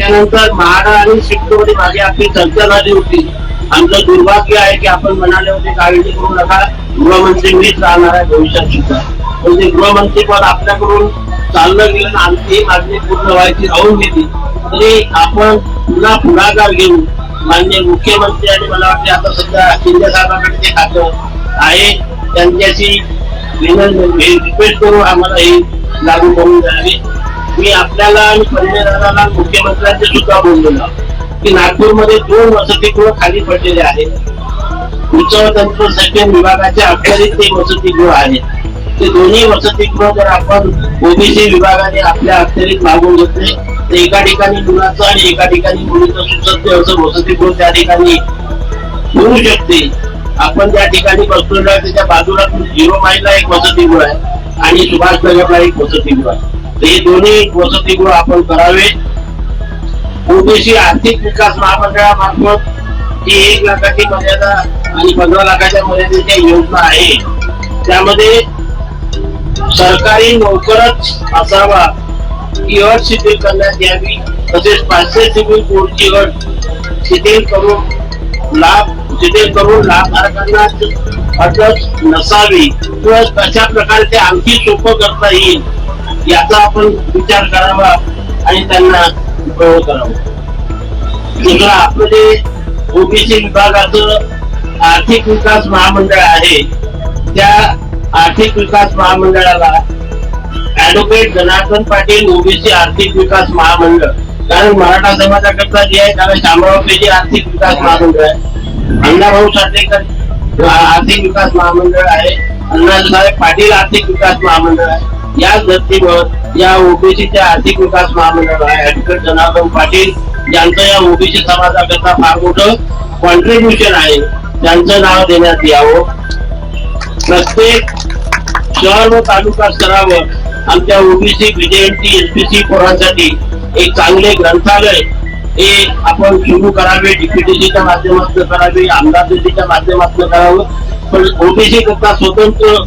त्यानंतर म्हाडा आणि शिफ्टमध्ये माझी आपली चर्चा झाली होती आमचं दुर्भाग्य आहे की आपण म्हणाले होते काळजी करू नका गृहमंत्री मीच राहणार आहे भविष्यात. म्हणजे सुद्धा पण ते गृहमंत्री पद आपल्याकडून चाललं गेलं आमची ही मागणी पूर्ण व्हायची राहून गेली. तरी आपण पुन्हा पुढाकार घेऊन माननीय मुख्यमंत्री आणि मला वाटते आता सध्या शिंदे साहेबांकडे ते खातं आहे. त्यांच्याशी विनंती रिक्वेस्ट करून आम्हाला हे लागू करून द्यावी. मी आपल्याला आणि पंतप्रधानाला मुख्यमंत्र्यांचे सुद्धा बोललेलो की नागपूरमध्ये दोन वसतिगृह खाली पडलेले आहेत. उच्च तंत्र विभागाच्या अखत्यारीत ते वसतिगृह आहेत. ते दोन्ही वसतिगृह जर आपण ओबीसी विभागाने आपल्या अखेरीत मागून घेतले तर एका ठिकाणी मुलाचं आणि एका ठिकाणी मुलीचं सुसज्ज असं वसतिगृह त्या ठिकाणी होऊ शकते. आपण ज्या ठिकाणी बसलेलो आहे त्याच्या बाजूला झिरो माईलला एक वसतिगृह आहे आणि सुभाषनगरला एक वसतिगृह आहे. हे दोन्ही वसतिगृह आपण करावे. ओबीसी आर्थिक विकास महामंडळामार्फत जी एक लाखाची मर्यादा आणि पंधरा लाखाच्या मर्यादेच्या योजना आहे. त्यामध्ये सरकारी नोकरच असावा ही अट शिथिल करण्यात यावी. तसेच पाचशे सिव्हिल कोडची अट शिथिल करून लाभ शिथिल करून लाभधारकांना अटक नसावी. किंवा कशा प्रकारे ते आणखी सोपं करता येईल? याचा आपण विचार करावा आणि त्यांना उपयोग करावा. दुसरं आपलं जे ओबीसी विभागाचं आर्थिक विकास महामंडळ आहे. त्या आर्थिक विकास महामंडळाला advocate Janardan Patil O B C आर्थिक विकास महामंडळ. कारण मराठा समाजाकरता जे आहे त्याला शामराव पेजे आर्थिक विकास महामंडळ आहे. अण्णाभाऊ साठेकर आर्थिक विकास महामंडळ आहे. अण्णासाहेब पाटील आर्थिक विकास महामंडळ आहे. या धर्तीवर या ओबीसीच्या आर्थिक विकास महामंडळ आहे. ऍडव्होकेट जनार्दन पाटील यांचं या ओबीसी समाजाकरता फार मोठं कॉन्ट्रीब्युशन आहे. त्यांचं नाव देण्यात यावं. प्रत्येक शहर व तालुका स्तरावर आमच्या ओबीसी बीजेएमटी एसपीसी पोरांसाठी एक चांगले ग्रंथालय हे आपण सुरू करावे. डीपीटीसीच्या माध्यमातून करावे आमदार माध्यमातून करावं. पण ओबीसी करता स्वतंत्र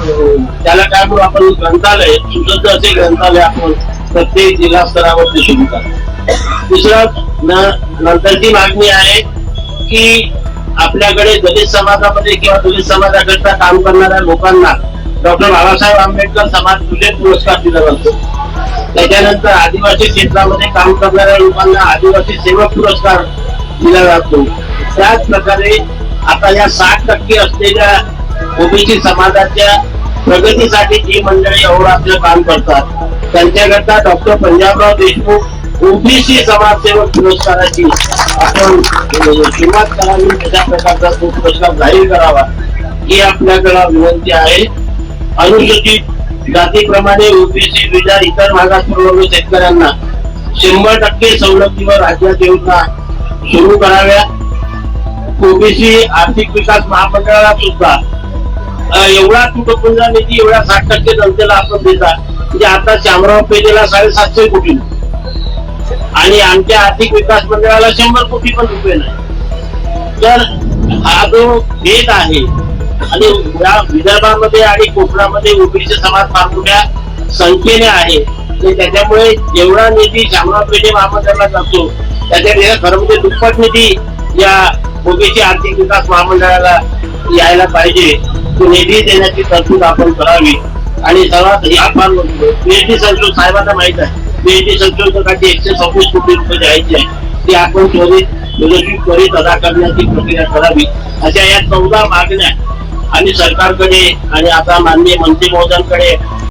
त्याला काय म्हणू आपण ग्रंथालय सुसज्ज असे ग्रंथालय आपण प्रत्येक जिल्हा स्तरावरती सुरू दुसरं नंतरची मागणी आहे की आपल्याकडे दलित समाजामध्ये किंवा दलित समाजाकरता काम करणाऱ्या लोकांना डॉक्टर बाबासाहेब आंबेडकर समाज भूषण पुरस्कार दिला जातो. त्याच्यानंतर आदिवासी क्षेत्रामध्ये काम करणाऱ्या लोकांना आदिवासी सेवक पुरस्कार दिला जातो. त्याच प्रकारे आता या साठ टक्के असलेल्या ओबीसी समाजाच्या प्रगतीसाठी जी मंडळी अहोरात्र काम करतात त्यांच्याकरता डॉक्टर पंजाबराव देशमुख ओबीसी समाजसेवक पुरस्काराची आपण सुरुवात करावी. तशा प्रकारचा तो पुरस्कार जाहीर करावा. ही आपल्याकडे विनंती आहे. अनुसूचित जातीप्रमाणे ओबीसी विचार इतर भागात प्रवर्ग शेतकऱ्यांना शंभर टक्के सवलतीवर राज्यात योजना सुरू कराव्या ओबीसी आर्थिक विकास महामंडळाला सुद्धा एवढा तुटपुंजा निधी एवढ्या साठ टक्के जनतेला आपण देता म्हणजे आता शामराव पेजेला साडेसातशे कोटी आणि आमच्या आर्थिक विकास मंडळाला शंभर कोटी पण रुपये नाही. तर हा जो भेद आहे आणि या विदर्भामध्ये आणि कोकणामध्ये ओबीसी समाज फार मोठ्या संख्येने आहे त्याच्यामुळे जेवढा निधी शामराव पेठे महामंडळाला जातो त्याच्यापेक्षा खरं म्हणजे दुप्पट निधी या ओबीसी आर्थिक विकास महामंडळाला यायला पाहिजे. निधी देण्याची तरतूद आपण करावी. आणि सर्वात या पीएचडी संशोधन साहेबांना माहीत आहे. पीएचडी संशोधकाची एकशे सव्वीस कोटी रुपये द्यायची आहे ती आपण त्वरित मुदतीत त्वरित अदा करण्याची प्रक्रिया करावी. अशा या चौदा मागण्या आणि सरकारकडे आणि आता माननीय मंत्री महोदयांकडे